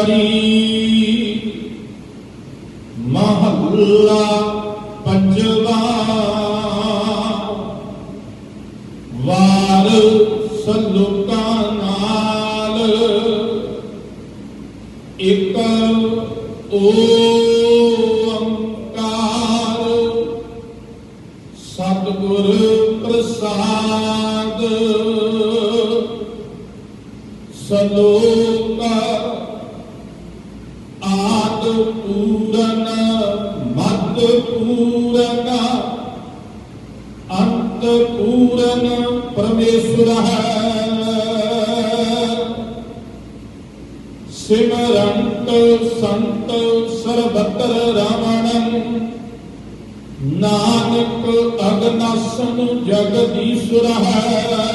ਅੰਮ੍ਰਿਤਸਰੀ ਮਹੱਲਾ ਪੰਜਵਾ। ਵਾਰ ਸਲੋਕਾਂ ਨਾਲ ਇੱਕ ਓੰਕਾਰ। ਸਤਿਗੁਰ ਪ੍ਰਸਾਦ। ਸਲੋਕ ਆਦ ਪੂਰਨ ਮਦ ਪੂਰਨ ਅੰਤ ਪੂਰਨ ਪਰਮੇਸ਼ਰ ਹੈ ਸਿਮਰੰਤ ਸੰਤ ਸਰਬਤਰ ਰਮਣੰ ਨਾਨਕ ਅਗਨਾਸਨ ਜਗਦੀਸ਼ਰ ਹੈ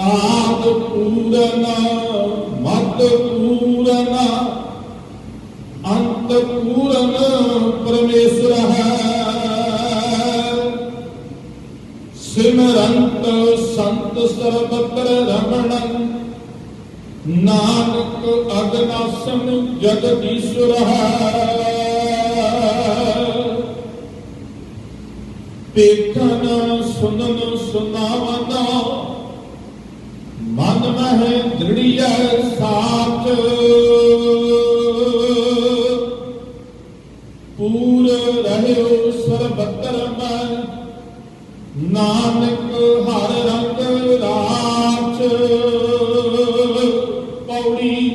ਆਦ ਪੂਰਨ ਪੂਰਨ ਅੰਤ ਪੂਰਨ ਪਰਮੇਸ਼ਰ ਹੈ ਸਿਮਰੰਤ ਸੰਤ ਸਰਬਤਰ ਰਮਣੰ ਨਾਨਕ ਅਗਨਾਸਨ ਜਗਦੀਸ਼ਰ ਹੈ ਪੇਖਨ ਸੁਨਨ ਸੁਨਾਵਨਾ ਮਨ ਮਹਿ ਦ੍ਰਿੜੀਐ ਸਾਚ ਪੂਰ ਰਹਿਓ ਸਰਬਤਰ ਮੈਂ ਨਾਨਕ ਹਰ ਰੰਗ ਰਾਚ ਪੌੜੀ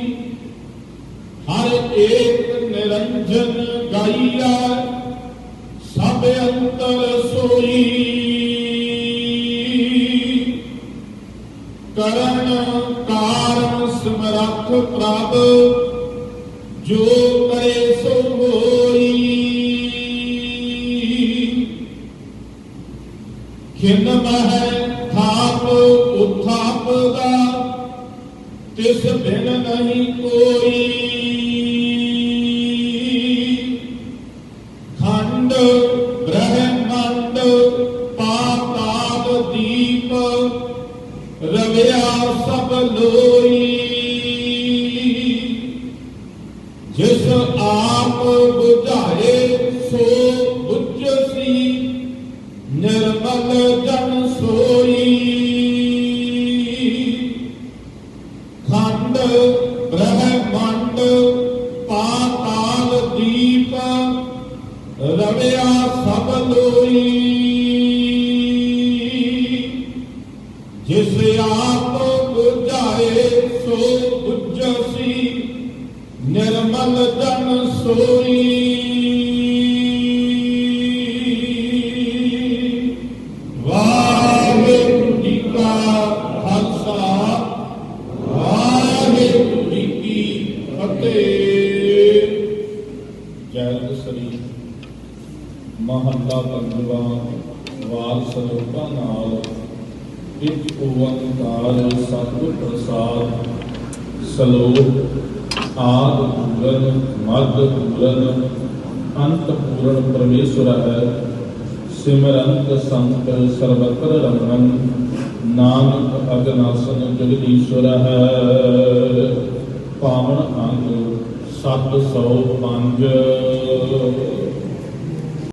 ਹਰ ਏਕ ਨਿਰੰਜਨ ਗਾਈਆ। ਸਭ ਅੰਤਰ ਸੋਈ। ਕਰਨ ਕਾਰਨ ਸਮਰੱਥ ਪ੍ਰਭ, ਜੋ ਕਰੇ ਸੋ ਹੋਈ। ਖਿੰਨ ਮਹਿ ਥਾਪ ਉਥਾਪ ਦਾ ਤਿਸ ਬਿਨ ਨਹੀਂ ਕੋਈ। ਰਵਿਆ ਸਭ ਲੋਈ। ਜਿਸ ਆਪ ਬੁਝਾਏ, ਸੋ ਬੁਝਸੀ ਨਿਰਮਲ ਜਨ ਸੋਈ। ਖੰਡ, ਬ੍ਰਹਮੰਡ, ਪਾਤਾਲ ਦੀਪ ਰਵਿਆ ਸਭ ਲੋਈ। ਨਿਰਮਲ ਜਨ ਸੋਈ ਵਾਹਿਗੁਰੂ ਜੀ ਕਾ ਖਾਲਸਾ ਵਾਹਿਗੁਰੂ ਜੀ ਕੀ ਫਤਿਹ ਜੈ ਸ੍ਰੀ ਮਹੱਲਾ ਪੰਜਵਾ ਵਾਰ ਸਰੂਪਾਂ ਨਾਲ ਇੱਕ ਓੰਕਾਰ ਸਤਿਗੁਰ ਪ੍ਰਸਾਦ ਸਲੋਕ ਆਦ ਪੂਰਨ ਮਦ ਪੂਰਨ ਅੰਤ ਪੂਰਨ ਪਰਮੇਸ਼ਵਰ ਹੈ, ਸਿਮਰੰਤ ਸੰਤ ਸਰਬਤਰ ਰਮਨ, ਨਾਨਕ ਅਗਨਾਸਨ ਜਗਦੀਸ਼ਵਰ ਹੈ। ਪਾਵਨ ਅੰਗ 705